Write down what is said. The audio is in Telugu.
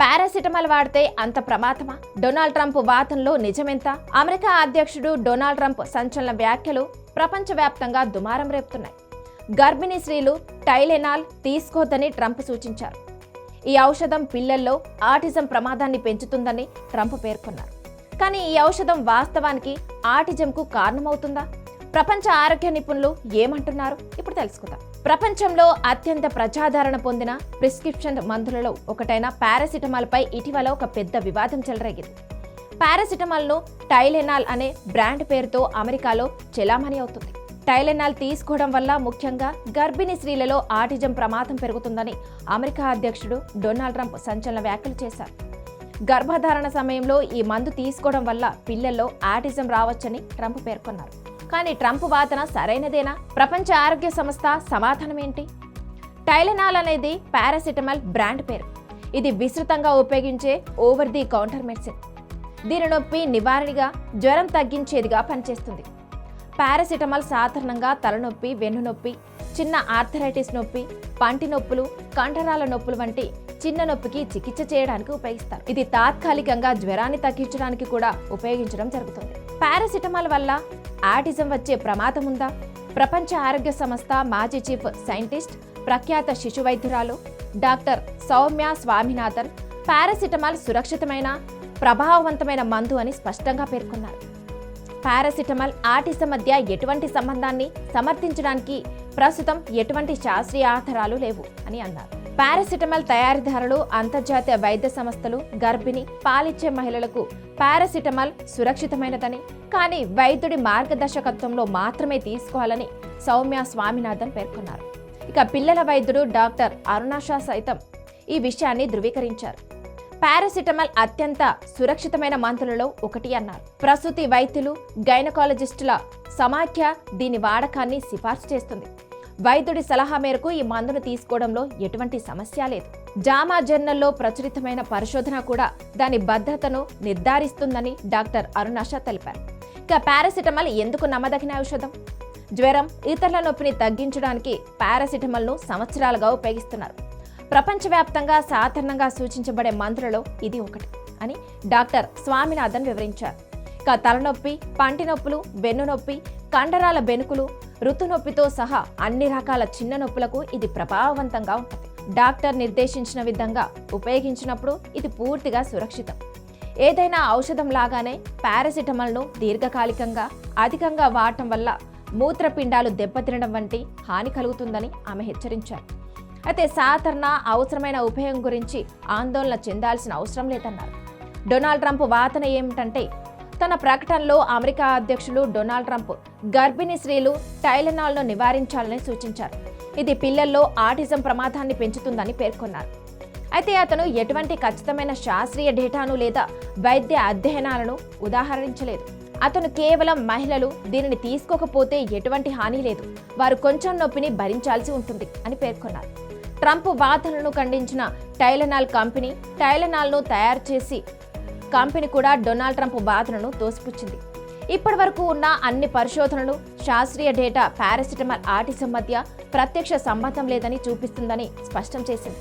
పారాసిటమాల్ వాడితే అంత ప్రమాదమా? డొనాల్డ్ ట్రంప్ వాదనలో నిజమెంత? అమెరికా అధ్యక్షుడు డొనాల్డ్ ట్రంప్ సంచలన వ్యాఖ్యలు ప్రపంచవ్యాప్తంగా దుమారం రేపుతున్నాయి. గర్భిణీ స్త్రీలు టైలెనాల్ తీసుకోవద్దని ట్రంప్ సూచించారు. ఈ ఔషధం పిల్లల్లో ఆటిజం ప్రమాదాన్ని పెంచుతుందని ట్రంప్ పేర్కొన్నారు. కానీ ఈ ఔషధం వాస్తవానికి ఆటిజంకు కారణమవుతుందా? ప్రపంచ ఆరోగ్య నిపుణులు ఏమంటున్నారు? ఇప్పుడు తెలుసుకుందాం. ప్రపంచంలో అత్యంత ప్రజాదరణ పొందిన ప్రిస్క్రిప్షన్ మందులలో ఒకటైన పారాసిటమాల్పై ఇటీవల ఒక పెద్ద వివాదం చెలరేగింది. పారాసిటమాల్ను టైలెనాల్ అనే బ్రాండ్ పేరుతో అమెరికాలో చెలామణి అవుతుంది. టైలెనాల్ తీసుకోవడం వల్ల ముఖ్యంగా గర్భిణీ స్త్రీలలో ఆటిజం ప్రమాదం పెరుగుతుందని అమెరికా అధ్యక్షుడు డొనాల్డ్ ట్రంప్ సంచలన వ్యాఖ్యలు చేశారు. గర్భధారణ సమయంలో ఈ మందు తీసుకోవడం వల్ల పిల్లల్లో ఆటిజం రావచ్చని ట్రంప్ పేర్కొన్నారు. కానీ ట్రంప్ వాదన సరైనదేనా? ప్రపంచ ఆరోగ్య సంస్థ సమాధానం ఏంటి టైలెనాల్ అనేది పారాసిటమాల్ బ్రాండ్ పేరు. ఇది విస్తృతంగా ఉపయోగించే ఓవర్ ది కౌంటర్ మెడిసిన్. దీని నొప్పి నివారణగా జ్వరం తగ్గించేదిగా పనిచేస్తుంది. పారాసిటమాల్ సాధారణంగా తలనొప్పి వెన్నునొప్పి చిన్న ఆర్థరైటిస్ నొప్పి పంటి నొప్పులు కంఠరాల నొప్పులు వంటి చిన్న నొప్పికి చికిత్స చేయడానికి ఉపయోగిస్తారు. ఇది తాత్కాలికంగా జ్వరాన్ని తగ్గించడానికి కూడా ఉపయోగించడం జరుగుతుంది. పారాసిటమాల్ వల్ల ఆటిజం వచ్చే ప్రమాదం ఉందా? ప్రపంచ ఆరోగ్య సంస్థ మాజీ చీఫ్ సైంటిస్ట్ ప్రఖ్యాత శిశు వైద్యురాలు డాక్టర్ సౌమ్య స్వామినాథన్ పారాసిటమాల్ సురక్షితమైన ప్రభావవంతమైన మందు అని స్పష్టంగా పేర్కొన్నారు. పారాసిటమాల్ ఆటిజం మధ్య ఎటువంటి సంబంధాన్ని సమర్థించడానికి ప్రస్తుతం ఎటువంటి శాస్త్రీయ ఆధారాలు లేవు అని అన్నారు. పారాసిటమాల్ తయారీదారులు అంతర్జాతీయ వైద్య సంస్థలు గర్భిణి పాలిచ్చే మహిళలకు పారాసిటమాల్ సురక్షితమైనదని కానీ వైద్యుడి మార్గదర్శకత్వంలో మాత్రమే తీసుకోవాలని సౌమ్య స్వామినాథన్ పేర్కొన్నారు. ఇక పిల్లల వైద్యుడు డాక్టర్ అరుణాషా సైతం ఈ విషయాన్ని ధృవీకరించారు. పారాసిటమాల్ అత్యంత సురక్షితమైన మందులలో ఒకటి అన్నారు. ప్రసూతి వైద్యులు గైనకాలజిస్టుల సమాఖ్య దీని వాడకాన్ని సిఫార్సు చేస్తుంది. వైద్యుడి సలహా మేరకు ఈ మందును తీసుకోవడంలో ఎటువంటి సమస్య లేదు. జామా జర్నల్లో ప్రచురితమైన పరిశోధన కూడా దాని భద్రతను నిర్ధారిస్తుందని డాక్టర్ అరుణాష తెలిపారు. ఇక పారాసిటమాల్ ఎందుకు నమ్మదగిన ఔషధం? జ్వరం ఇతరుల నొప్పిని తగ్గించడానికి పారాసిటమాల్ను సంవత్సరాలుగా ఉపయోగిస్తున్నారు. ప్రపంచవ్యాప్తంగా సాధారణంగా సూచించబడే మందులలో ఇది ఒకటి అని డాక్టర్ స్వామినాథన్ వివరించారు. ఇక తలనొప్పి పంటి నొప్పులు వెన్నునొప్పి కండరాల బెనుకులు ఋతునొప్పితో సహా అన్ని రకాల చిన్న నొప్పులకు ఇది ప్రభావవంతంగా ఉంటుంది. డాక్టర్ నిర్దేశించిన విధంగా ఉపయోగించినప్పుడు ఇది పూర్తిగా సురక్షితం. ఏదైనా ఔషధం లాగానే పారాసిటమాల్ను దీర్ఘకాలికంగా అధికంగా వాడటం వల్ల మూత్రపిండాలు దెబ్బతినడం వంటి హాని కలుగుతుందని ఆమె హెచ్చరించారు. అయితే సాధారణ అవసరమైన ఉపయోగం గురించి ఆందోళన చెందాల్సిన అవసరం లేదన్నారు. డొనాల్డ్ ట్రంప్ వాదన ఏమిటంటే తన ప్రకటనలో అమెరికా అధ్యక్షులు డొనాల్డ్ ట్రంప్ గర్భిణీ స్త్రీలు టైలనాల్ను నివారించాలని సూచించారు. ఇది పిల్లల్లో ఆటిజం ప్రమాదాన్ని పెంచుతుందని పేర్కొన్నారు. అయితే అతను ఎటువంటి ఖచ్చితమైన శాస్త్రీయ డేటాను లేదా వైద్య అధ్యయనాలను ఉదాహరించలేదు. అతను కేవలం మహిళలు దీనిని తీసుకోకపోతే ఎటువంటి హాని లేదు. వారు కొంచెం నొప్పిని భరించాల్సి ఉంటుంది అని పేర్కొన్నారు. ట్రంప్ వాదనను ఖండించిన టైలనాల్ కంపెనీ టైలనాల్ను తయారు చేసి కంపెనీ కూడా డొనాల్డ్ ట్రంప్ వాదనను తోసిపుచ్చింది. ఇప్పటి వరకు ఉన్న అన్ని పరిశోధనలు శాస్త్రీయ డేటా పారాసిటమల్ ఆటిజం మధ్య ప్రత్యక్ష సంబంధం లేదని చూపిస్తుందని స్పష్టం చేసింది.